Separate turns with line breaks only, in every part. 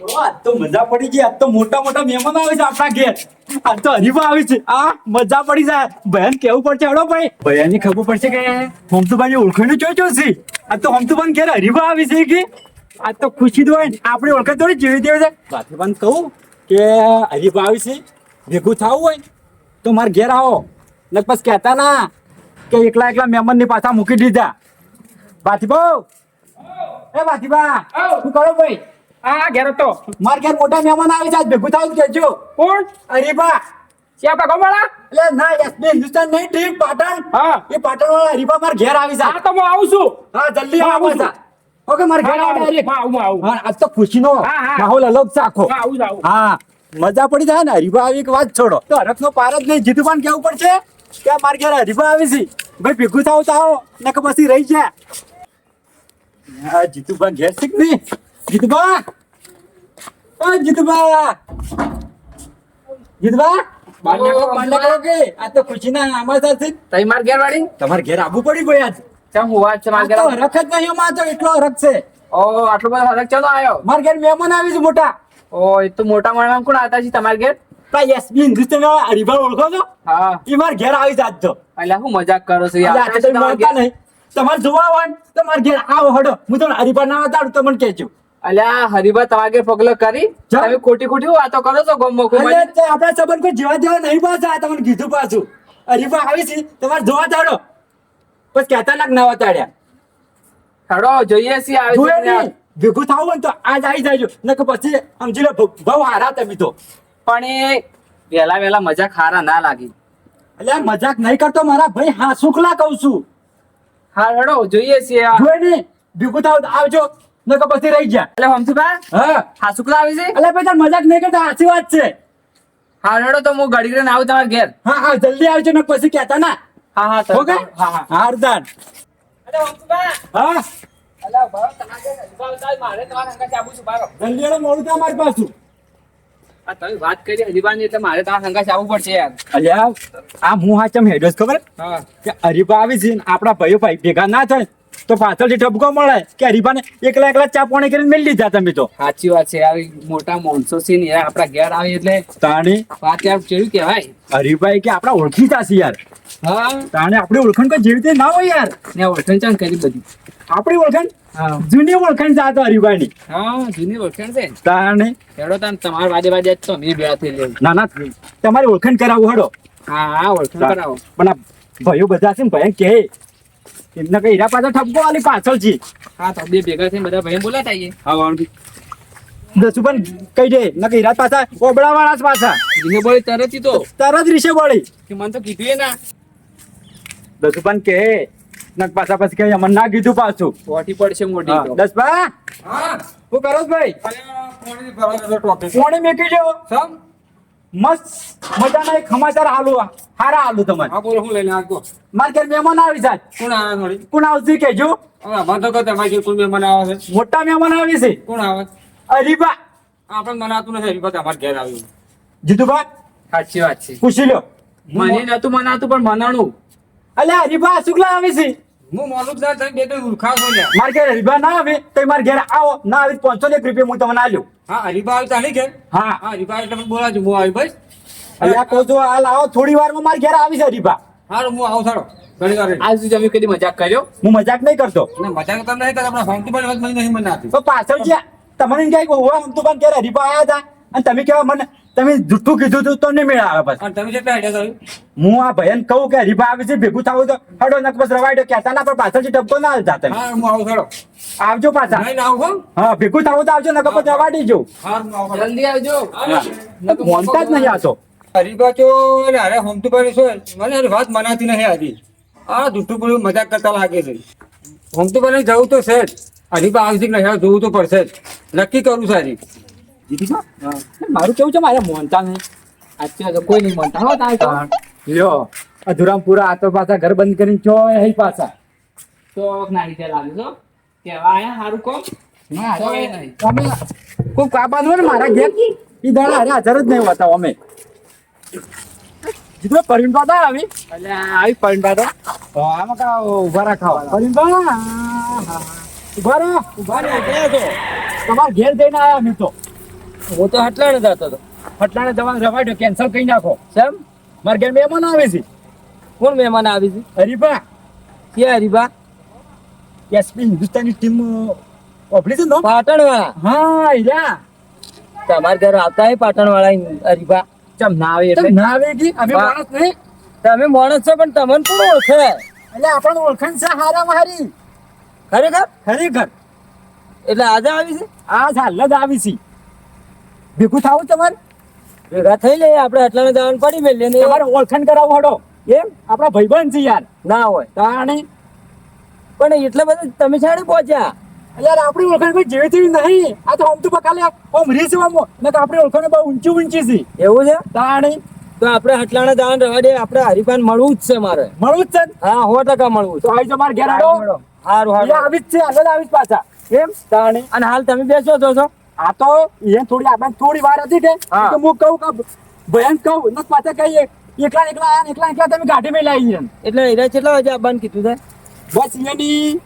આજ તો મજા પડી ગઈ. આજ મોટા મોટા મહેમાનો આવે છે આપણા ઘેર. આજ તો હરીફા આવી છે. આ મજા પડી જાય. ભયન કેવું પડશે? હડો ભાઈ. ભયનની ખબર પડશે કે હમતુભાઈ ઓળખાણ ચોઈ ચો આજ તો હમતુભાઈ ઘેર હરીફા આવી છે કે? આજ તો ખુશી ને આપણી ઓળખાણ થોડી જેવી દેવી છે. ભાથીબાન કહું કે હરીફા આવી છે. ભેગું થવું હોય તો મારે ઘેર આવો. ને પછી કહેતા ના કે એકલા એકલા મહેમાનની પાછા મૂકી દીધા. ભાથીબા એ ભાથીબા શું કરો ભાઈ?
આ ઘેર તો.
માર ઘેર મોટા મહેમાન આવે છે આજ ભેગું થાવ કેજો
કોણ?
અરે બા.
શિયાપા ગોમાળા
એટલે ના એસબી હિન્દુસ્તાન નહીં ટીમ પાટણ.
હા.
એ પાટણ વાળા હરીફા માર ઘેર આવી જા.
હા તો હું આવું છું.
હા જલ્દી આવો
છું.
ઓકે માર ઘેર
હા,
આવો હા,
હું આવું.
હા આજ તો ખુશીનો
હા, હા.
માહોલ અલગ છે આખો.
હા, આવું આવું.
હા મજા પડી જાય ને હરીબા આવી એક વાત છોડો. તો હરખનો પાર જ નહીં જીતુબાન કેવું પડશે? કે માર ઘેર હરીફા આવી છે. ભાઈ ભેગું થાવ તો આવો ને કે પછી રહી જાય હા જીતુબા ઘેર છે નહીં? જીતુબા ઓ જીતુબા જીતુબા આ તો ખુશીના આમાં સાથે
તઈ માર ઘેર વાળી
તમારે ઘેર આવવું પડી ભાઈ આજ?
ચમ હું છે માર ઘેર
તો નહીં અમાર તો એટલો હરખ છે.
ઓ આટલો બધો હરક ચાલો આયો?
માર ઘેર મહેમાન આવી છે મોટા.
ઓ એ તો મોટા માણસ કોણ હતા છે તમાર ઘેર?
પેલા એસબી હિન્દુસ્તાન હરીફા ઓળખો છો?
હા.
એ માર ઘેર આવી જાત તો.
એટલે હું મજાક કરો છો યાર?
તમે મળતા નહીં. તમારે જોવા હોય તમારે તો ઘેર આવો હડો. હું તમને હરીફા ના બતાડું તો મને કહેજો.
અલ્યા હરીબા તમારા પગલો કરી? તમે ખોટી ખોટી વાતો કરો છો ગમ મોકો
અરે તે આપણા સંબંધ કોઈ જેવા જેવા નહીં પાછા તમને કીધું પાછું. હરીફા આવી છે તમારે જોવા ચાડો બસ કહેતા લાગ ના વતાડ્યા.
હેડો જોઈએ છીએ આવે
જોયે
છે
નહીં. ભેગું થાવું હોય તો આજ આવી જાયજો ને કે પછી સમજી લો બહુ હારા તમે તો.
પણ એ વેલા વેલા મજાક હારા ના લાગી.
એટલે મજાક નહીં કરતો મારા ભાઈ હા સુખલા કહું છું.
હા હડો જોઈએ છીએ.
જોયે ભેગું થાવ આવજો. ને કે પછી રહી ગયા.
એટલે હમસુભા
હા.
હા શુક્લા આવી છે?
એટલે ભાઈ તાર મજાક નહીં કરતા સાચી વાત છે.
હા રડો તો હું ઘડી કરીને આવું તમારા ઘેર.
હા હા જલ્દી આવજો ને પછી કહેતા ના.
હા હા સર
ઓકે?
હા હા.
હારદાન
અરે હમસુભા
હા.
અલા ભાવ તમારા ઘેર હરીબા આવતા હોય, મારે તમારા સંગાથે આવવું છે બારો
જલ્દી એનો મોડું થાય મારી પાછું.
આ તમે વાત કરી હરીબાની એટલે મારે તમારા સંગાથે આવવું પડશે યાર.
અલ્યા આ હું હા ચમ ખબર?
હા.
કે હરીફા આવી છે આપડા ભાઈઓ ભાઈ ભેગા ના થાય તો પાછળથી ઠપકો મળે કે હરીફાને એકલા એકલા ચા પાણી કરીને મેળ લીધા તમે તો.
સાચી વાત છે આવી મોટા માણસો છે ને યાર આપણા ઘેર આવે એટલે
તાણી.
વાત યાર કેવી કહેવાય?
હરીફાઈ કે આપણા ઓળખીતા છે યાર.
હા.
તાણે આપણી ઓળખાણ કોઈ જેવી રીતે ના હોય યાર.
ને ઓળખાણ ચાણ કરી બધી.
આપણી ઓળખાણ? જૂની ઓળખાણ જાતો હરીફાઈની.
હા જૂની ઓળખાણ છે.
તાણે.
હેડો તાન તમાર વાજે વાજે તો મેં ભેળા થઈ લે
ના ના તમારી ઓળખાણ કરાવું હડો.
હા હા ઓળખાણ કરાવો.
પણ ભાઈઓ બધા છે ને ભાઈ કે એમને કઈ હીરા પાછળ ઠપકો આલી પાછળ છે
હા તો બે ભેગા થઈને બધા ભાઈ બોલાતા આવીએ
પણ કહી દે નકે હીરા પાછા ઓબળા વાળા જ પાછા.
જીને બોળી તરત તો.
તરત રીશે બોળી.
કે મને તો કીધું એ ના.
દસુબન કે નક પાછા પછી કઈ અમને ના કીધું પાછું.
ઓટી પડશે મોટી તો.
દસ બા હા કરો છો ભાઈ? કોણે મેકી જો મસ્ત મજાના એક સમાચાર હાલું હારા આલુ તમારે.
હા બોલો હું લઈને આગો
મારે ઘેર મહેમાન આવી જાય.
કોણ આવે થોડી
કોણ આવશે કેજો
હવે અમારે તો કહો તમારે ઘેર કોણ મહેમાન આવે છે.
મોટા મહેમાન આવે છે.
કોણ આવે?
અરીબા
આપણે મનાતું નથી. અરીબા તમારે ઘેર આવ્યું
જીતુબા
સાચી વાત છે.
પૂછી લો.
મને નતું મનાતું પણ મનાણું.
અલ્યા હરીબા શુક્લા આવી છે.
હું જ ના થાય બે તો ઉરખા
મારે ઘેર હરીબા ના આવે તો મારે ઘેર આવો. ના આવી પાંચસો એક રૂપિયા હું તમને આલ્યો.
હા હરીબા આવી નહીં ઘેર
હા
હા હરીબા એટલે તમે બોલાજો હું આવી બસ
અલ્યા કહો છો હાલ આવો થોડી વારમાં મારા ઘેર આવી છે હરીબા
હારું હું આવું વાર
આજ સુધી અમે કદી મજાક કર્યો
હું મજાક નહીં કરતો
મજાક તો નહીં કરે આપણા ફોન પણ વાત મને નહીં મનાતી
તો પાછળ જે તમને ક્યાંક હોવા હું તો પણ આવ્યા હતા અને તમે કેવા મને તમે જુઠ્ઠું કીધું તું તો નહીં મેળ આવે પછી.
તમે કેટલા આઈડિયા કર્યું.
હું આ ભયન કહું કે હરીફા આવે છે ભેગું થવું તો હડો નક બસ રવાડ્યો કહેતા ના પણ પાછળથી ડબ્બો ના હાલતા તમે.
હા હું આવું થારો
આવજો પાછા.
નહીં ના આવું
હા. ભેગું થવું તો આવજો નક પછી રવાડી જવું
હા હું આવું થારો.
જલ્દી આવજો.
મોનતા જ નહીં આવતો
હરીફા તો અરે હોમતું ભાઈ શું મને અરે વાત મનાતી નહીં આવી આ જુઠ્ઠું બોલું મજાક કરતા લાગે છે. હમતું ભાઈ જવું તો છે હરીફા આવશે નહીં જોવું તો પડશે જ. નક્કી કરું છે હજી
છો મારું કેવું છે? મારે મોનતા નહીં.
અત્યારે કોઈ નહીં મોનતા હો તારે
લ્યો. અધુરામપુરા આ તો પાછા ઘર બંધ કરીને છો એ પાછા.
તો ના રીતે લાગે છો કેવા આયા? હારું કોમ એ
કાપાનું હોય ને મારા ઘેર? ઈ દાડા અરે હાજર જ નહીં હોતા અમે. પરવીન પાતા આવી?
એટલે આવી બાતો
તો આમાં કા ઊભા રાખાવા પરવીન પા ઊભા રહો. ઊભા રહો. તમારા ઘેર જઈને આવ્યા મિત્રો
હું તો હટલાણે જતો હતો.
હટલાણે જવાનું રવાડ્યો કેન્સલ કરી નાખો.
સેમ
મારા ઘેર મહેમાન આવે છે.
કોણ મહેમાન આવે છે?
હરીબા
કે હરીબા
એસપી હિન્દુસ્તાની ટીમ ઓફલી છે નો?
પાટણ વાળા
હા યા
તમારા ઘર આવતા હે પાટણ વાળા હરીબા
ચમ ના આવે એટલે?
ના આવે કે? અમે માણસ નહીં.
તમે માણસ છો પણ તમને કોણ ઓળખે?
એટલે આપણને ઓળખાણ છે હારા મારી.
ખરેખર?
ખરેખર.
એટલે આજે આવી છે?
આ હાલ જ આવી છે. ભેગું થાવું તમારે?
ભેગા થઈ લઈએ આપણે હટલાને જવાનું પડી મેલીએ ને.
તમારે ઓળખાણ કરાવવું હડો.
એમ?
આપણા ભાઈબંધ છે યાર.
ના હોય.
તાણે
પણ એટલે બધું તમે છાણે પહોંચ્યા?
યાર આપણી ઓળખાણ કોઈ જેવી તેવી નહીં. આ તો આમ તો બકાલે આમ રીસ આમ. ને તો આપણી ઓળખાણ બહુ ઊંચી ઊંચી છે.
એવું છે?
તાણે
તો આપણે હટલાણા દાન રહેવા દે આપણે હરીફાન મળવું જ છે મારે.
મળવું જ છે
હા સો ટકા મળવું
તો આવી તમારે ઘેર આવો
સારું હારું.
આવી જ છે હાલ આવી જ પાછા.
એમ?
તાણે
અને હાલ તમે બેસો છો છો
આ તો એ થોડી આપણે થોડી વાર હતી કે?
હું.
કહું કે ભયન કહું ને પાછા કહીએ. એકલા એકલા આયા એકલા એકલા તમે ગાડી માં લાવી
એટલે એના કેટલા વાગે આવવાનું કીધું છે
બસ એની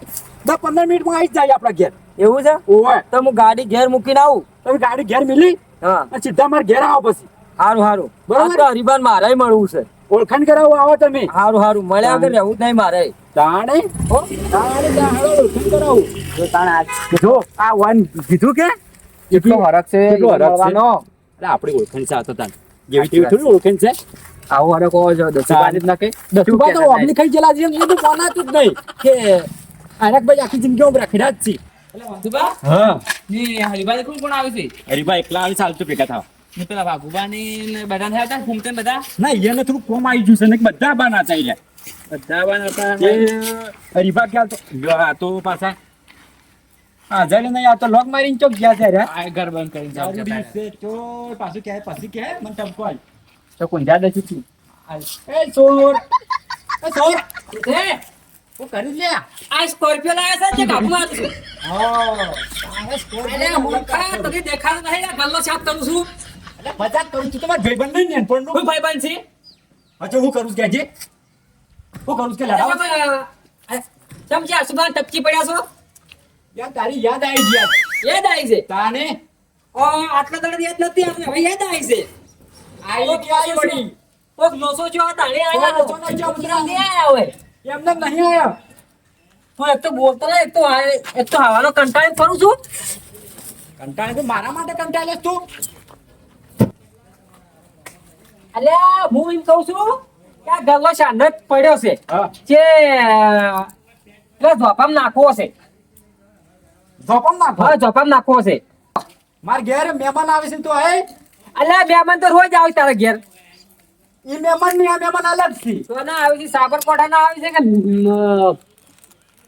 દસ પંદર મિનિટમાં આવી જાય આપણા ઘેર.
એવું છે?
ઓય
તો હું ગાડી ઘેર મૂકીને આવું?
તમે ગાડી ઘેર મિલી
હા.
સીધા મારા ઘેર આવો પછી.
સારું સારું
બરોબર.
હરિભાન મારે મળવું છે.
ઓળખાણ કરાવો આવો તમે.
સારું સારું મળ્યા વગર રહેવું નહીં મારે.
તાણે? તાણે ઓળખાણ કરાવું.
જો તાણ
જો આ વન કીધું કે?
કેટલો હરક છે
કેટલો હરક છે? અરે આપણી ઓળખાણ છે આ તો તાન જેવી તેવી થોડી ઓળખાણ છે?
આવો હરખ હોવો જોઈએ દસુબાની જ નકે
દસુબા તો ઓગળી ખાઈ ગયેલા છે એ તો કોનાતું જ નહીં. કે આનકભાઈ આખી જિંદગી હું રખડ્યા જ છે.
દસુબા
હા.
ની હરિભાઈ કોણ કોણ આવે છે?
હરીભાઈ એકલા આવી ચાલતું ભેગા થાવ.
પેલા વાઘુબાની ને બધા થયા હતા ઘૂમતે બધા?
ના એને થોડું કોમ આવી ગયું છે ને બધા બાના ચાલ્યા.
બધા બહાર હતા.
હરીભા ક્યાં તો આ તો પાછા હા જયારે નહીં આ તો લોક મારીને ચોક ગયા છે રે
આ ઘર બંધ કરીને જાવ રહ્યા.
છે ચોર પાછું ક્યાંય પછી કે મને ટપકો આલ તો કોણ જાડે છે તું એ ચોર એ ચોર
એ,
હું કરી લે
આ સ્કોર્પિયો લાયા છે જે.
હા
દેખાતું નહીં, આ ગલ્લો કરું છું.
મજાક કરું છું તમારા ભાઈબંધ નહીં ને પણ
કોઈ ભાઈબંધ છે?
અચ્છા હું કરું કે જે હું કરું છું કે લડાવ
આ, ચમ ટપકી પડ્યા છો?
યાર તારી યાદ આવી ગયા
યાદ. આવી છે.
તાને?
ઓ, આટલા દાડા યાદ નથી આવતી, હવે યાદ આવી છે.
આવી કે આવી વળી?
કોક લોસો છો, આ તાણે આયા
લોસો નહીં છો,
ઉતરા ને આયા હોય.
એમને નહીં આયા.
તું એક તો બોલતો ને એક તો એક તો હવાનો કંટાળીને ફરું છું.
કંટાળે તો મારા માટે કંટાળે તું.
અલ્યા હું એમ કહું છું કે આ ગલ્લો શાંત પડ્યો છે. જે એટલે ઝોપામાં નાખવો છે.
ધોપમ નાખો.
હા જોપમ નાખવો છે.
માર ઘેર મહેમાન આવે છે તો હે
અલ્યા મહેમાન તો રોજ આવે તારા ઘેર.
ઈ મહેમાનની આ મહેમાન અલગ છે.
તો ના આવે છે સાબરકોઠા ના આવે છે કે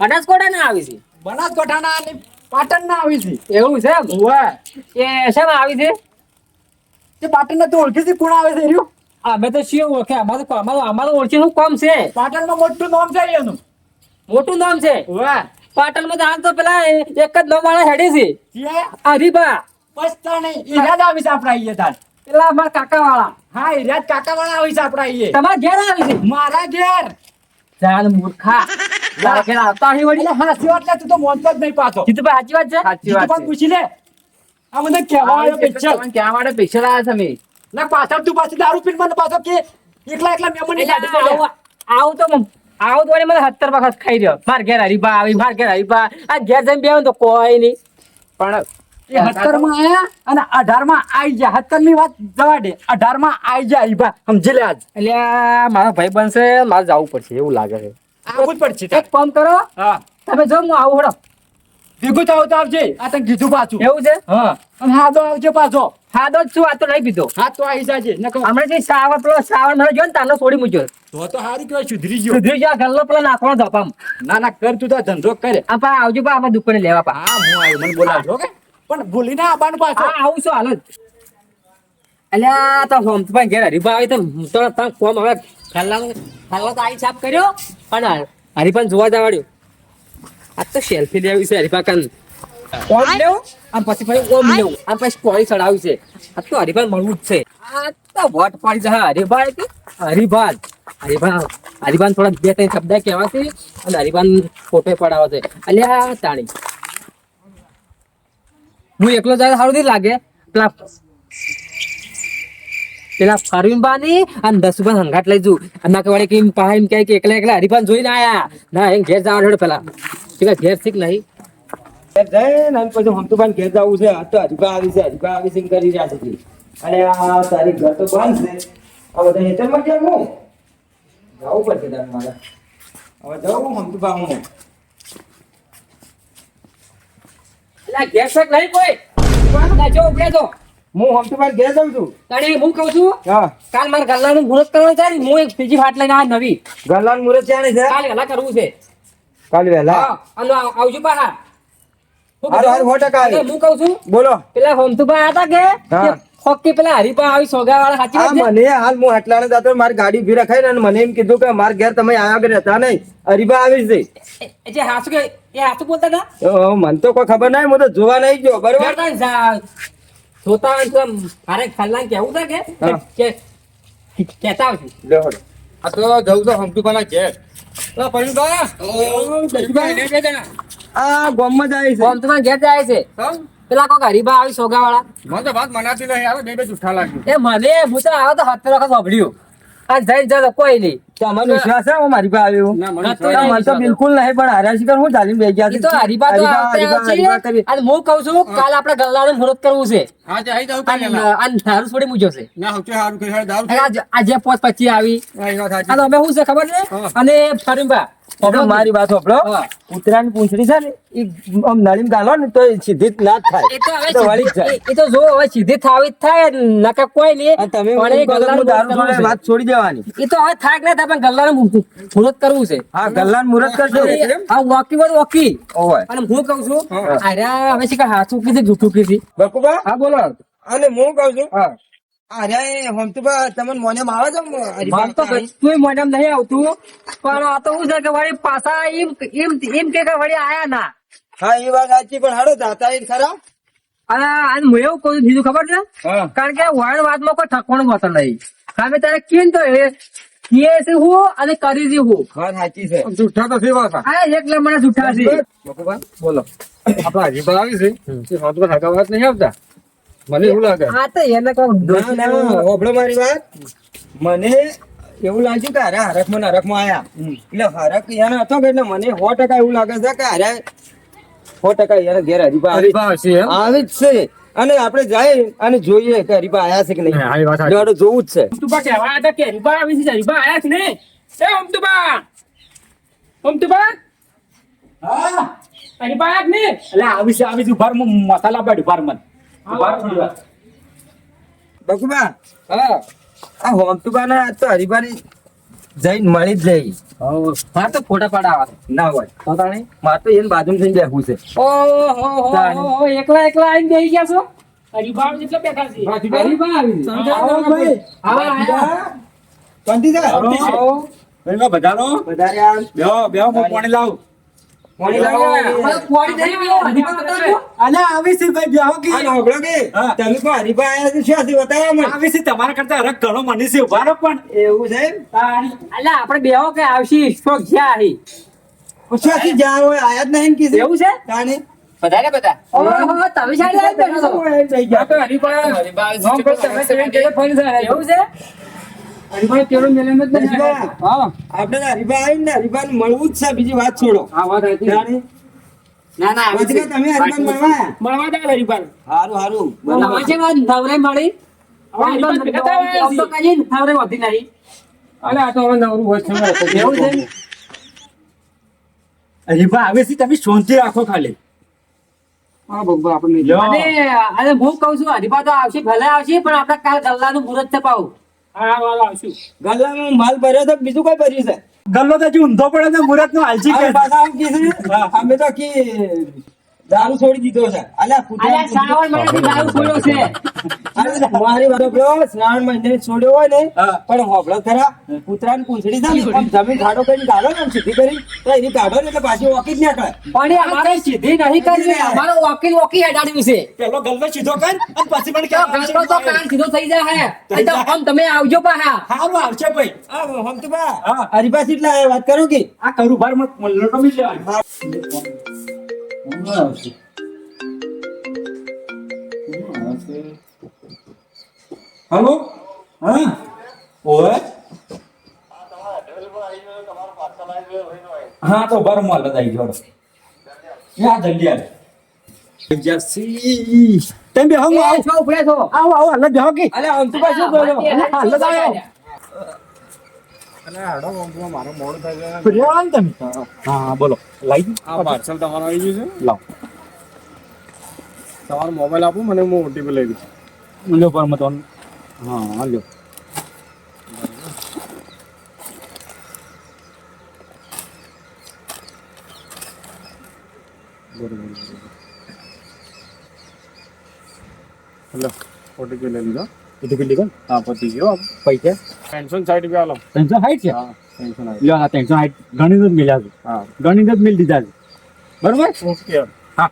બનાસકોઠા ના આવે છે?
બનાસકાંઠાના અને પાટણના આવી છે.
એવું છે?
ઓવે
એ શેમાં આવી છે?
તે પાટણના તો ઓળખી છે? કોણ આવે છે રહ્યું
અમે તો શિવ ઓળખે અમારું અમારું અમારું ઓળખીનું કોમ છે.
પાટણમાં મોટું નામ છે એનું.
મોટું નામ છે?
ઓવે
તો હાલ તો પેલા એક જ નામ માણસ હેડે છે.
જે?
પસ્તા
નહીં ઈરાદ આવી છે આપણા અહીંયા તાર.
પેલા અમારા કાકા વાળા
હા ઈરાદ કાકા વાળા આવી છે આપણા અહીંયા
તમારા ઘેર આવી છે?
મારા ઘેર.
ચાલ મૂર્ખા. તારા ઘેર આવતા અહીં વળી.
એટલે હાસી વાત તું તો મોનતો જ નહીં પાછો.
સાચી વાત છે?
ઈ તો પણ પૂછી લે. આ મને કેવા આવ્યો પિક્ચર.
માટે પૈસા લાવ્યા તમે.
ના પાછળ તું પાછી દારૂ પીને મને પાછો કે એકલા એકલા પર
આવું તો આવું તો મને સત્તર વખત ખાઈ રહ્યો. માર ઘેર હરીફા આવી માર ઘેર હરીફા આ ઘેર જઈને બે તો કોઈ નહીં. પણ
એ સત્તરમાં આયા અને અઢારમાં આવી ગયા. સત્તરની વાત જવા દે. અઢારમાં આવી ગયા બા. સમજી લે આજ.
એટલે મારો ભાઈ બનશે મારે જવું પડશે એવું લાગે છે.
આવું જ પડશે
એક કામ કરો.
હા.
તમે જો હું આવું હડો.
ભેગું થાવ તો આવજે. આ તને કીધું પાછું.
એવું છે?
હા. અને હા તો આવજે પાછો.
હા તો છું આ તો નહીં પીધો.
હા તો આવી જાજે.
હમણાં જે સાવર પેલો સાવર મને જો ને તાનો છોડી મૂક્યો.
તો તો હારી કહેવાય સુધરી ગયો.
સુધરી ગયા ગલ્લો પેલો નાખવાનો ધપામ
ના ના કર તું તો ધંધો કરે.
આ પા આવજો પા આપણે દુકાને લેવા પા.
હા હું આવ્યો. મને બોલાવજો કે. પણ ભૂલી ના આવવાનું પાછો.
હા આવું છું હાલ? અલ્યા તો હોમ તો પણ ઘેર હરીફા આવી તો હું તો તાર કોમ હવે ખાલા ખાલા તો આઈ સાફ કર્યો. અને હરીફાને જોવા જવાડ્યો આ તો સેલ્ફી લેવી છે હરીફા કાન ઓમ લેવું? આમ પછી ફરી ઓમ લેવું. આમ પછી કોળી ચડાવી છે. આ તો હરીફાન મળવું જ છે. આ તો વોટ પાડી છે. હરીફા કે? હરીફાન. હરીફાન. હરીફાન થોડા બે ત્રણ શબ્દ કહેવા છે અને હરીફાન ફોટો પડાવવા છે. અલ્યા તાણી. હું એકલો જાય સારું નહીં લાગે. પેલા પેલા ફરવીન બાની અને દસ રૂપિયા હંગાટ લઈ જુ અને કે વળી કે એમ પાહા એમ કે એકલા એકલા હરિભાન જોઈને આયા. ના એમ ઘેર જવા પેલા. કે ઘેર શીખ નહીં
ઘેર જઈને અને પછી હમતુભાઈ ઘેર જવું છે તો હરીફા આવી છે હરીફા આવી છે કરી રહ્યા છે. અને આ તારી ઘર તો બંધ છે. આ બધા હેઠળમાં કેમ હું? જવું પડશે તારે મારે. હવે જવું હમતુભાઈ હું?
એટલે ઘેર શીખ નહીં કોઈ જો ઉપડે તો
હું હમતુભાઈ ઘેર જાઉં છું?
તારે હું કહું છું?
હા.
કાલ મારા ગલ્લાનું મુહૂર્ત કરવાનું છે હું એક બીજી ફાટ લઈને આ નવી.
ગરલાન મુહૂર્ત છે?
કાલે કરવું છે.
કાલે વહેલા
અને આવજો પાછા
હારું, હારું, સો ટકા
હું કહું છું
બોલો.
પેલા હોમતુભાઈ હતા કે?
હા.
કે ફોકી પેલા હરીપા આવી સોગા વાળા સાચી વાત
મને હાલ હું હટલાને જતો મારી ગાડી ઊભી રખાઈ ને મને એમ કીધું કે માર ઘેર તમે આયા વગર હતા નહીં. હરીબા આવી જ
એ જે હાસુ કે એ હાસુ બોલતા હતા?
તો મને તો કોઈ ખબર નહીં હું તો જોવા નહીં ગયો બરોબર?
જોતા હોય તો મારે ખલ્લાને કેવું છે કે કેતા આવશું
લે
આ તો જવું તો ઘેર. પરિણભાઈ, ને જણા.
આ ગામમાં છે.
હોમતુભાઈ ઘેર જાય છે? પેલા કોક હરીબા આવી સોગા વાળા
મને તો વાત મનાતી નહીં આવે બે બે જુઠ્ઠા લાગ્યું.
એ મને હું તો આવો તો સત્તર વખત સાંભળ્યું અને જઈને જતો કોઈ નહીં.
તમને વિશ્વાસ છે હું મારી પાસે આવ્યું
મને
તો
ના, મને તો બિલકુલ નહીં પણ હાર્યા શિખર હું ચાલીને બેસી ગયા
તો હરીબા તો આવતે અને હું કહું છું કાલ આપણે ગલ્લાનું મુહૂર્ત કરવું છે.
હા તે જાવ
અને દારૂ છોડી મૂક્યો છે.
ના સૌથી દારૂ
આજે- પોચ પછી આવી. અને અમે શું છે ખબર છે? અને ફરીબા
હવે મારી વાત સાંભળો. કૂતરાની પૂંછડી છે ને એ આમ નળીમ ગાલો ને તો સીધી જ ના થાય.
એ તો હવે
વળી જાય.
એ- તો જો હવે સીધી થાવી જ થાય નકા કોઈ
લે. તમે
પણ ગલ્લાનું
દારૂ જોડે વાત છોડી દેવાની.
એ તો હવે થાય કે ના થાય પણ ગલ્લાનું મુહૂર્ત કરવું છે.
હા ગલ્લાનું મુહૂર્ત કરજો.
હા વોકી બધું વોકી.
ઓય.
અને હું કહું છું અરે હવે શીખર હાચું કીધું જૂઠું કીધી
બકુબા
હા બોલો.
અને હું કહું છું
હા.
અરે હમતુબા તમને મોને માં આવે છે
મારે તો કશું મોઢામાં નહીં આવતું. પણ આ તો શું છે કે વળી પાછા એમ એમ એમ કે કે વળી આયા ના.
હા એ વાત સાચી પણ હાડો જાતા એ ખરા?
અરે અને હું એવું કહું બીજું ખબર છે? કારણ કે વણ વાતમાં કોઈ ઠકવાનું હોતું નહીં. સામે તારે કેમ તો એ કીએ છે હું અને કરી છે હું.
વાત સાચી છે.
જુઠ્ઠા તો સેવા હતા
હા એક મને જુઠ્ઠા છે.
બકુબા, બોલો. આપણા હરીફા આવી છે. એ હમતુભાઈ હગા વાત નહીં આવતા. મને એવું લાગે.
હા તો એને
ના ના મારી વાત. મને એવું લાગ્યું કે હારે હરખમાં હરખમાં આયા. એટલે હરખ એને હતો કે એટલે મને સો ટકા એવું લાગે છે કે અરે સો ટકા એને ઘેર હરીફા આવી જ છે. અને આપણે જાય અને જોઈએ કે હરીફા આયા છે કે નહીં. એટલે જોવું જ છે.
હમતુબા કહેવા હતા કે હરીફા આવી છે હરીફા આયા છે ને? એ હમતુબા હમતુબા
હા?
હરીફા આયા છે ને
એટલે આવી છે આવી છે ઉભારમાં મસાલા પાડ્યું ઉભાર મન.
બકુબા
હા.
આ હોમતુબા ના તો હરિભાઈ જઈને મળી જ જઈ
મારે તો ફોટા પાડાવા
ના હોય.
તો તાણે?
મારે તો એને બાજુ થઈને બેસવું છે.
ઓહો એકલા એકલા આવીને બેસી ગયા છો? હરિભાઈ જેટલા બેઠા છે? હરીબા આવી છે.
આવો ભાઈ.
હા, હા.
ભાઈ, મેં બધાનો
આમ
બેહો બેહો હું પાણી લાવું. તમારા કરતા હરખ ઘણો મને છે ઊભા પણ.
એવું છે
અલા આપણે બેહો કે આવશી? શોખ જ્યાં આહી.
શું જ્યાં હોય આયા જ નહીં કીધું.
એવું છે?
તાણે?
બધા બધા? ઓહો તમે સાઈડ આવીને બેઠા છો.
તમે જે ફરી જાય.
એવું છે?
હરીફાએ પેલો મેલેમ જ નહીં હા.
આપણે તો હરીફા ને હરીફાને મળવું જ છે બીજી વાત છોડો.
આ વાત હતી
ના ના આવી
પછી
છે.
તમે હરીફાને મળવા
મળવા દે હરીબા
હારું હારું.
મળવા છે વાત નવરે મળી. આમ તો- આમ તો કઈ નવરે વધી નહીં.
અલે આ તો હવે નવરું હોય છે.
એવું છે
હરીફા આવે છે તમે શાંતિ રાખો ખાલી.
હા બબ્બા આપણે
લ્યો.
અને હું કઉ છું હરીબા તો આવશે ભલે આવશે પણ આપણે કાલ ગલ્લાનું મુહૂર્ત છે પાવું હા આવશું
ગલ્લામાં માલ ભર્યો તો બીજું કઈ ભર્યું છે?
ગલ્લો તો હજી ઊંધો પડે તો મુરત નો હાલજી કે
અમે તો કી દારૂ છોડી દીધો છે. અલ્યા કુતરા
શ્રાવણ મહિનાથી દારૂ છોડ્યો છે.
મારી વાત સાંભળો, શ્રાવણ મહિને છોડ્યો હોય ને પણ હોબળો ખરા. કુતરાને પૂંછડી થાય આમ જમીન ખાડો કરીને કાઢો ને સીધી કરી તો એની કાઢો ને એટલે પાછી ઓકી જ નીકળે.
પણ અમારે સીધી નહીં કરવી અમારો વકીલ વકીલ હેડાડ્યું છે.
પેલો ગલ્લો સીધો કર અને પછી મને
કે ગલ્લો તો કાન સીધો થઈ જાય હે. તો હમ તમે આવજો હા
હારું આવશે ભાઈ.
આ હમતુભા,
હા.
હરીફા કેટલા એટલે વાત કરું કે?
આ કરું બારમાં લોટો હલો હા ઓય હા તો બાર માલ આવી જોડો યા જલ્દી આવ જર્સી તેમ બે હમ આવ
છો ઉપડે છો
આવ આવ બેહો કે
અલે હમતુભાઈ શું બોલો
હાલ. પ્રિયાન તમે હા હા બોલો લાઈ
આ પાર્સલ તમારું આવી ગયું છે?
લાવ.
તમારો મોબાઈલ આપો મને હું ઓટીપી લઈ દઉં.
લ્યો પણ મતલબ. હા હા લ્યો.
હેલો ઓટીપી લઈ લીધો.
ઓટીપી લીધો
હા પતી ગયો.
પૈસા?
ત્રણસો સાઈડ સાઠ રૂપિયા આલો.
ત્રણસો સાઠ છે?
હા.
લ્યો આ ત્રણસો સાઠ ગણિત જ મિલ્યા છે
હા.
ગણિત જ મિલ દીધા છે. બરોબર?
ઓકે.
હા.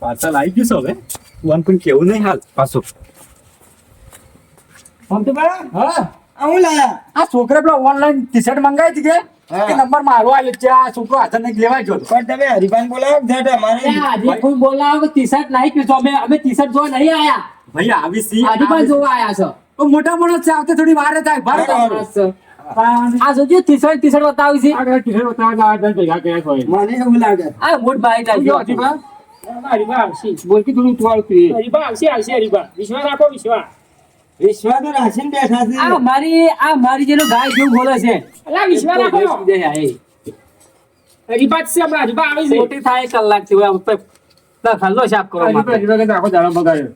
પાર્સલ આવી ગયું છે હવે. વન પણ કેવું નહીં હાલ. પાછું.
હમતુભાઈ
હા?
હું લાયા?
આ છોકરા પેલા ઓનલાઈન ટી શર્ટ મંગાવી હતી કે? કે નંબર મારો આવ્યો છે આ છોકરો હાથર નહીં લેવા ગયો
પણ તમે હરિભાન બોલાવો ઝટ અમારે
આજે કોઈ બોલાવો ટી શર્ટ નહીં પીધો? અમે અમે ટી શર્ટ જોવા નહીં આયા.
ભાઈ આવી સી.
આજે પણ જોવા આયા છો.
મોટા માણસ છે આવતે થોડી વાર થાય.
ભારત.
આ જોજો ટી શર્ટ ટી શર્ટ બતાવી છે.
આગળ ટી શર્ટ બતાવવા જાય ભેગા કર્યા કોઈ.
મને એવું લાગે.
આ મોટ બાઈક
જો
આવી
હજીબા?
હરીબા આવશે.
તું થોડું પીએ
હરીબા આવશે આવશે હરીબા વિશ્વાસ રાખો વિશ્વાસ.
વિશ્વાસ તો રાખીને બેઠા છે.
આ મારી આ મારી જેનો ગાય જેવું બોલે છે.
અલા વિશ્વાસ રાખો. હરીબા છે હમણાં હરીબા આવી છે.
મોટી થાય કલાકથી હવે ખલ્લો સાફ કરો
કે આખો દાડો બગાડ્યો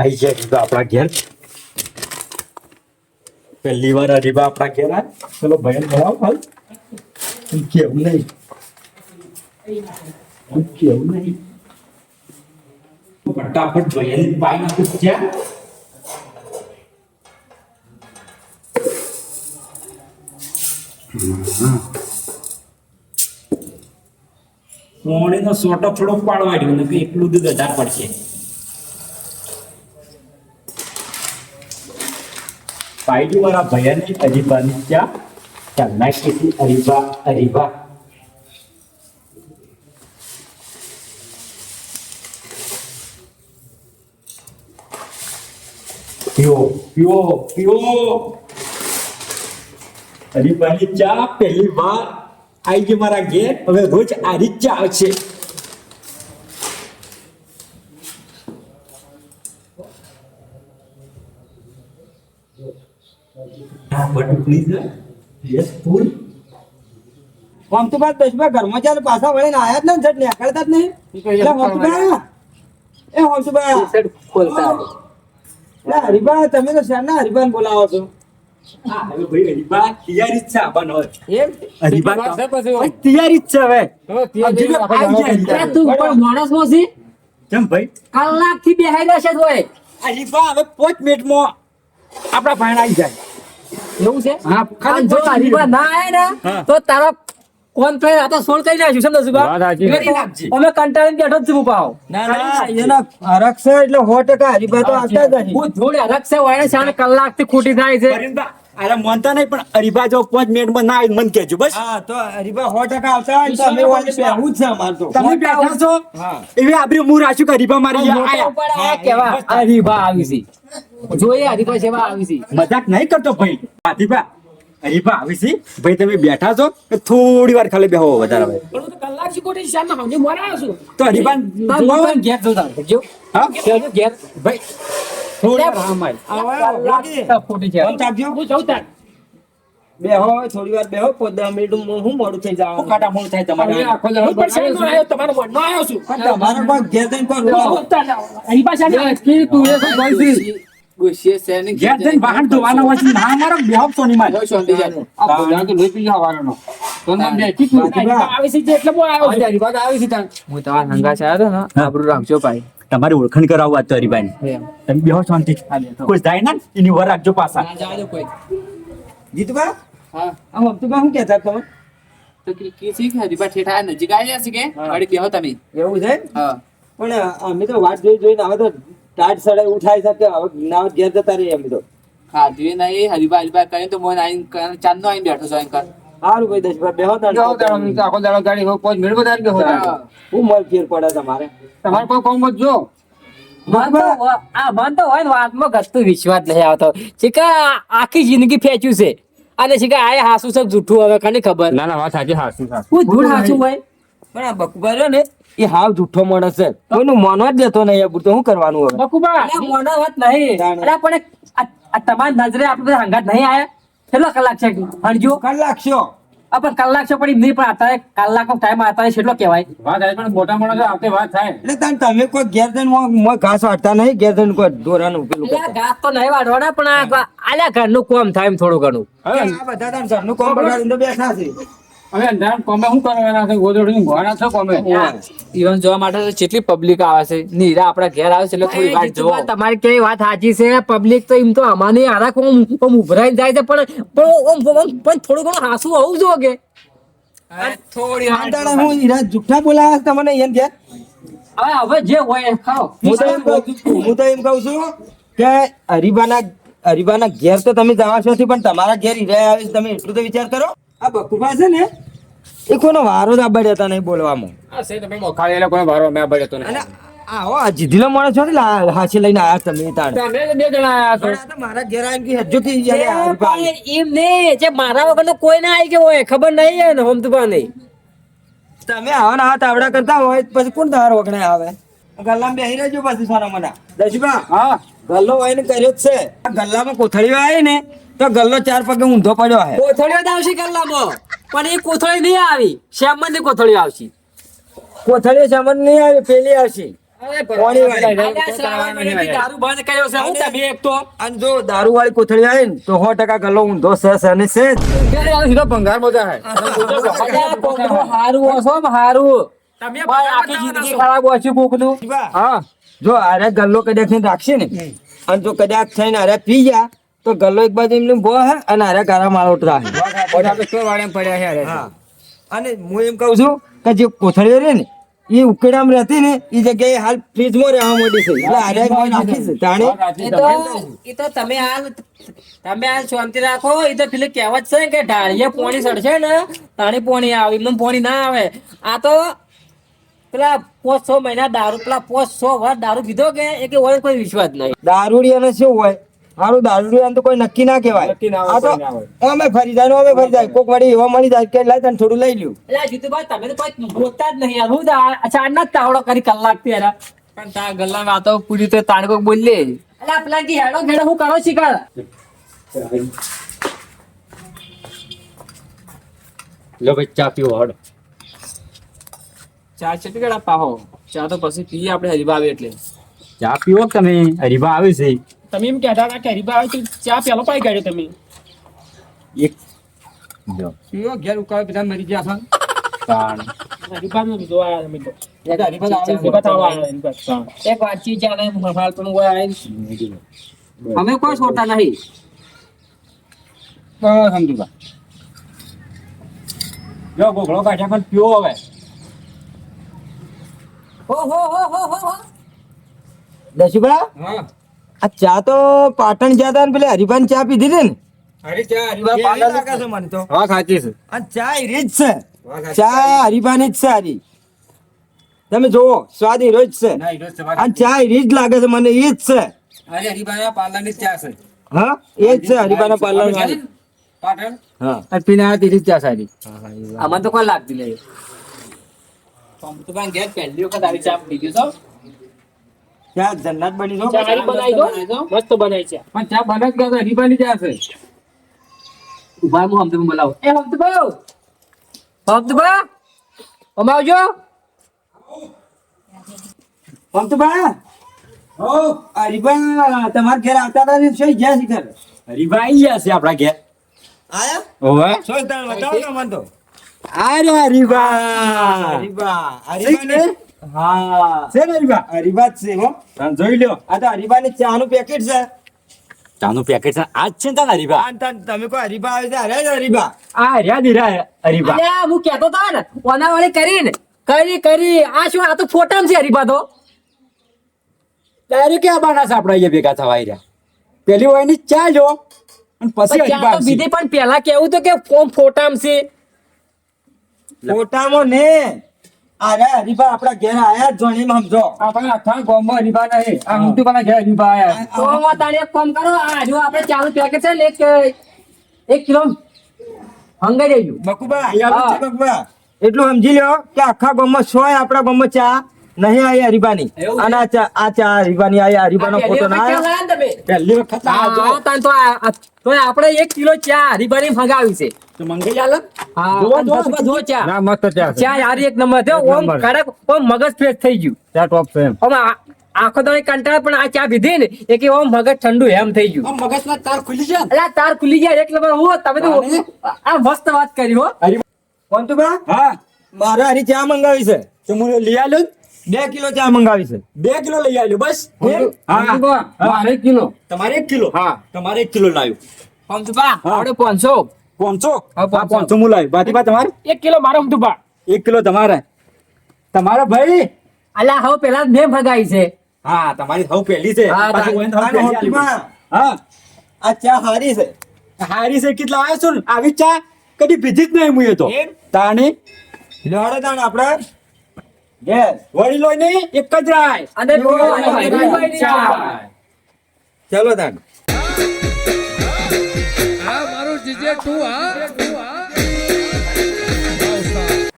આઈ જાય હરીબા આપણા ઘેર. પહેલી હરીબા આપણા ઘેર આ ચલો ભયન ભરાવ હાલ. કેવું નહીં? કેવું નહીં? ફટાફટ ભયન પાઈ નાખું જ્યાં પોણીનો સોટો થોડો પાડવાડ્યો ને કે એટલું દૂધ વધારે પડશે પાયડી મારા ભયાની અરીબાની ત્યાં ચાલના નાખી અરીબા અરીબા પીઓ પીઓ પીઓ અરીબાની ચા પહેલી વાર આવી ગઈ મારા ઘેર. હવે રોજ આરી જ ચા આવશે યસ ફૂલ.
હમતુભાઈ દસમા ઘરમાં ચાલે પાછા વળીને આયા જ ને ઝટ જ નહીં. એટલે એ
ખોલતા
એટલે હરિભા તમે તો શેરના હરિભાન બોલાવો છો?
ભાઈ ભાઈ ભાઈ?
કલાકથી બેહાઈ રહેશે
હવે પાંચ મિનિટમાં ભાણ આવી જાય.
એવું છે?
હા
જો હરીબા ના આવે ને તો તારો કોણ તો આ તો સોળ કરી નાખ્યું સમજો
સાચી.
અમે કંટાળીને બેઠો જ છું પાવ
ના ના. એના હરખ એટલે સો ટકા હરિભા તો આવતા જ
હું જોડે હરખ વાળે શાણે કલાકથી ખોટી થાય છે.
અરે મનતા નહીં પણ અરીબા જો પાંચ મિનિટમાં ના આવે મને કહેજો બસ.
હા તો હરિભા સો ટકા આવતા હોય તો અમે વાળી બેહવું જ છે અમારે તો.
તમે બેઠા છો? એવી આપણી હું રાખ્યું કે અરીબા મારી આયા.
કેવા? હરીબા આવી છે. જોઈએ હરીબા સેવા આવી છે.
મજાક નહીં કરતો ભાઈ. હાથીબા અરીબા આવી છે. ભાઈ તમે બેઠા છો થોડી વાર ખાલી બેહો વધારે ભાઈ
પણ તો કલાકથી ખોટી શામ હું મોરા છું.
તો
તાર મોટા ઘેર જોતા જો.
હા?
ઘેર ઘેર.
ભાઈ થોડી વાર. હા મારી.
આવો, લાગી.
ખોટી છે.
ચાપજો.
હું જઉં તાર
બેહો થોડી વાર બેહો. પાંચ મિનિટ હું મોડું થઈ જાવ
કાટા મોડું થાય તમારે.
આખો
હું આવ્યો? તમારો મનનો આવ્યો છું.
પણ તમારો પણ ઘેર જઈને કોઈ
હું
રોવો.
તાર હરીબા
તું એ શું બોલતી?
ઘેર જઈને વાહન ધોવાના હોય છે ના મારો બેહો સોની માં
આ બોલ્યા તો નહીં પી જવાનો. તો ના બે. કી તું.
છે એટલે હું આવ્યો છું.
હજી વાત આવી છે તાણ.
હું તમારા હંગા છે આવ્યો ને આબરૂ રાખજો ભાઈ.
તમારી ઓળખાણ કરાવવા તો હરીબાની તમે બેહો શાંતિ. કોઈ જાય ના એની વર રાખજો પાછા.
જીતુભા?
હા.
આમ હમતુભા શું કહેતા તમે
તો કે કે છે કે ઠેઠા નજીક આવી જશે કે? ગાડી બેહો તમે.
એવું છે
હા.
પણ અમે તો વાત જોઈ જોઈને આવે તો ટાટ સડે ઉઠાઈ શકે હવે ના ઘેર જતા રહીએ એમ તો.
ખાધું નહીં હરીબા હરીબા કરીને તો મને આઈને ચાંદ નો આઈને બેઠો છો એમ કર.
સારું ભાઈ દસ બેહો
બેહો દાડો, આખો દાડો ગાડી હોય, પોંચ મેળવો વધારે બેહો.
હું. મળ ફેર પડે તમારે?
તમારે કોઈ કોમ મત જો.
મન તો વ- આ મન તો હોય ને વાતમાં ગતું વિશ્વાસ નહીં આવતો. શીખા આખી જિંદગી ફેંચ્યું છે. અને શીખા આ હાસુ સબ કે જૂઠું હવે કને ખબર?
ના ના વાત સાચી હાસુ હાસુ.
હું જૂઠ હાસુ હોય?
પણ આ બકુબા ને એ હાવ જૂઠો માણસ છે. કોઈનું માનવા જ દેતો નહીં આ તો શું કરવાનું હવે?
બકુબા
મોનો વાત નહીં. અરે પણ આ- તમાર નજરે આપણે હંગાત નહીં આયા? કેટલો કલાક છે? હણજો
કલાક છો?
આ પણ કલાક છે પણ નહીં પણ આતા કલાકનો ટાઈમ આતા છે એટલો કહેવાય.
વાત આવે પણ મોટા મોટા આવતે વાત થાય.
એટલે તાન તમે કોઈ ઘેર જઈને મોં- ઘાસ વાટતા નહીં? ઘેર જઈને કોઈ ઢોરાનું પેલું
એટલે ઘાસ તો નહીં વાટવાના પણ આલ્યા ઘરનું કોમ થાય એમ થોડું ઘણું.
હવે
આ બધા તાન ઘરનું કોમ બગાડીને બેઠા છે.
અંધારામાં કોમે શું કરવાના છે? ગોદડું ભરવાના છો કોમે?
ઇવન જોવા માટે કેટલી પબ્લિક આવે છે? નીરા આપણા ઘેર આવે છે એટલે થોડી વાત જોવો
તમારી કેવી વાત સાચી છે? પબ્લિક તો એમ તો અમાની આરા કોમ કોમ ઉભરાઈને જાય છે પણ પણ ઓમ- ઓમ- પણ થોડું ઘણું હાસું આવું જોઈએ કે?
થોડી
આ દાડા હું ઈરા જુઠ્ઠા બોલાયા તમને એમ ઘેર
હવે હવે જે હોય ખાઓ.
હું તો એમ કહું છું- હું તો એમ કહું છું કે હરીબાના હરીબાના ઘેર તો તમે જવા છો પણ તમારા ઘેર ઈરા આવે છે તમે એટલું તો વિચાર કરો. આ બકુબા છે ને? એ કોનો વારો જ આબાડી હતા નહીં બોલવામાં?
આ છે તમે મોખાડી એટલે કોનો વારો મેં આબડ્યો હતો નહીં.
અને આવો આ જીધીલો માણસ છો ને હાથી લઈને આયા તમે તાણ.
તમે બે જણા આયા છો.
તો મારા ઘેર આવીને કે હજુ હરીબા આવી.
એમ ને જે મારા વગર કોઈ ના આવી ગયો હોય ખબર નહીં ને હોમ તુબા નહીં
તમે આવા ને આ તાવડા કરતા હોય પછી કોણ તમારા વગણે આવે? ગલ્લામાં બેહી રહેજો પછી સોના મના દશબા
હા.
ગલ્લો હોય ને કર્યો જ છે. આ ગલ્લામાં કોથળીઓ આવી ને તો ગલ્લો ચાર પગે ઊંધો પડ્યો હે.
કોથળીઓ જ આવશે ગલ્લામાં. પણ એ કોથળી નહીં આવી. શ્યામમાં ની કોથળીઓ આવશે.
કોથળીઓ સામાન નહીં આવી પેલી આવશે.
દારૂ બંધ કર્યો છે. હું તમે એક તો.
અને જો વાળી કોથળી આવે ને તો સો ટકા ગલ્લો ઊંધો છે છે છે
ભંગાર મજા
હારું હશો હારું.
તમે
આખી જિંદગી ખરાબ હશે કોકનું.
હા. જો આરે ગલ્લો કદાચ રાખશે ને. અને જો કદાચ થઈને અરે પી ગયા તો ગલ્લો એક બાજુ એમને બો હે અને આરે ગારા માળોટ રાખે
બધા તો ચોર વાળા પડ્યા હે.
હા. અને હું એમ કહું છું કે જે કોથળીઓ રે ને એ ઉકેડામાં રહેતી ને એ જગ્યાએ હાલ ફ્રીજમાં રહેવા માંડી છે. એટલે આરે કોઈ નાખી છે. જાણે
એ તો એ તો તમે હાલ તમે હાલ શાંતિ રાખો એ તો પેલી કહેવત છે કે ઢાળીએ પોણી સડશે ને તાણી પોણી આવે એમને પોણી ના આવે. આ તો પેલા પોચ છ મહિના દારૂ પેલા પોચ છ વર્ષ દારૂ પીધો કે એક વર્ષ કોઈ વિશ્વાસ નહીં.
દારૂડી અને શું હોય? સારું દારૂડિયાને તો કોઈ નક્કી ના કહેવાય.
નક્કી ના
આ તો. અમે ફરી જાય અમે ફરી જાય. કોક વળી એવા મળી જાય કે લાય તને થોડું લઈ લ્યું.
એટલે જીતુભાઈ તમે તો કોઈ બોલતા જ નહીં યાર. હું ચાર ના જ તાવડો કરી કલાકથી યાર.
પણ તા ગલ્લા વાતો પૂરી તો તાણ કોક બોલી લે
એટલે આપલા પેલા કે હેડો ઘેડો હું કરો શીખાડ
લો ભાઈ ચા પીવો હડ.
ચા કેટલી ગળા પાહો. ચા તો પછી પીએ આપણે હરીબા આવે એટલે.
ચા પીવો તમે? હરીબા આવે છે.
તમે એમ કહેતા હતા કે હરીબા આવે તો ચા પેલો પાઈ કાઢ્યો તમે
એક જો
પીવો ઘેર ઉકાળો બધા મરી ગયા છે
તાણ
હરીબાનો લીધો આ તમે તો
હરીબા આવે છે.
હરીબા થાવા આવ્યા હરીબા.
એક વાતચીત ચાલે મફાલ પણ કોઈ આવે અમે કોઈ છોડતા નહીં
બસ સમજુભા.
જો ગોગળો કાઢ્યા પણ પીવો હવે
હો હો હો હો હો હો
દશુભા
હા
આ ચા તો પાટણ ગયા હતા ને પેલા હરિભાન ચા પીધી હતી ને.
હરી ચા
લાગે છે મને તો?
હા સાચી છે.
આ ચા હીરી જ છે. જ હારી તમે જોવો સ્વાદ હીરો જ છે.
ના,
આ ચા હીરી જ લાગે છે મને એ જ છે.
અરે હરીબાના પાર્લરની જ ચા છે.
હા એ જ છે હરિભાના પાર્લર વાળી
પાટણ?
હા.
તેરી ચા સારી.
આમાં તો કોઈ લાગતી નહીં
તો પણ ઘેર પહેલી વખત આવી ચા પીધી છો
ચા જન્નત બની જો
ચા બનાવી દો. મસ્ત બનાવી છે.
પણ ચા બને જ ગયા હરી બની છે
ઊભા હું હમતું બોલાવો. એ હમતું ભાઈ હમતું ભાઈ અમે આવજો
આમ ઓ તમારા ઘેર આવતા હતા ને શું ગયા શિખર?
હરીબા આવી ગયા છે આપણા ઘેર.
આયા?
ઓવે
શું તમે બતાવો ને મને તો.
અરે હરીબા.
હરિભા હરિભા ને હા.
છે ને હરીબા
હરિભા છે હો.
જોઈ લ્યો.
આ તો હરિભાની ચાનું પેકેટ છે.
ચાનું પેકેટ છે. આજ છે ને હરીબા
તમે કોઈ હરીબા આવે છે? અરે હરીબા
આ રહ્યા દીરા હરીબા
અલ્યા હું કહેતો તો ને ઓના વાળી કરીને. કરી કરી. આ શું આ તો ફોટામાં છે હરીબા તો.
ડાયરેક્ટ આ બાના અહીંયા ભેગા થવા રહ્યા પેલી હોયની ચા જો. અને પછી
પણ
હરીબા
તો બીજી પણ પેલા કેવું તો કે ફોમ ફોટામ છે.
ફોટામાં ને. અરે હરીબા આપડા ઘેર આયા જ સમજો.
આપણે આખા ગામમાં હરીબા નહીં. આ હોમતુભાઈના ઘેર હરીબા આયા.
તો હું તારે એક કામ કરો. આ જો આપણે ચાલુ પેકેટ છે ને એક એક કિલો હંગાઈ દેજો.
બકુબા બકુબા? એટલું સમજી લ્યો કે આખા ગામમાં સોય આપણા ગામમાં ચા નહીં આવી હરીબાની અને આ ચા આ ચા હરીબાની આ હરીબાનો ફોટો ના આવ્યો?
પહેલી વખત આ જો.
હા તાન તો આ- આ- તો આપણે એક કિલો ચા હરીબાની મંગાવી છે. હા ચા.
ના મસ્ત ચા.
ચા યાર એક નંબર છે. ઓમ કડક ઓમ મગજ ફ્રેશ થઈ ગયું.
ચા ટોપ છે
ઓમ આખો દાડો કંટાળા પણ આ ચા પીધી ને એ કે ઓમ મગજ ઠંડુ એમ થઈ ગયું.
આમ મગજના તાર ખુલી જાય ને.
તાર ખુલી ગયા એક નંબર હું તમે તો આ મસ્ત વાત કરી હો.
કોંતુબા
હા.
મારે હરી ચા મંગાવી છે.
તો હું લઈ આવ્યો
બે કિલો ચા મંગાવી છે.
બે કિલો લઈ આવ્યો બસ.
મારે એક કિલો.
તમારે એક કિલો?
હા.
તમારે એક કિલો લાવ્યો.
પંચબા. આપણે પાંચસો.
પાંચસો
હા,
પાંચસો હું લાવ્યો બાતીબા તમારે?
એક કિલો મારો હમતુભા
એક કિલો તમારે. તમારો ભાઈ?
અલા હવે પેલા મેં ભગાઈ છે.
હા તમારી હવ પહેલી છે.
હા,
આ ચા હારી છે.
હારી છે કેટલા આવ્યો છું આવી ચા કદી પીધી જ નહીં મુએ તો. તાણી?
લેવાડો તાણ આપણે. યસ.
વળી લોય નહીં એક જ રાય.
અને.
ચલો તાણ.
આ મારું જીજે તું હા તું હા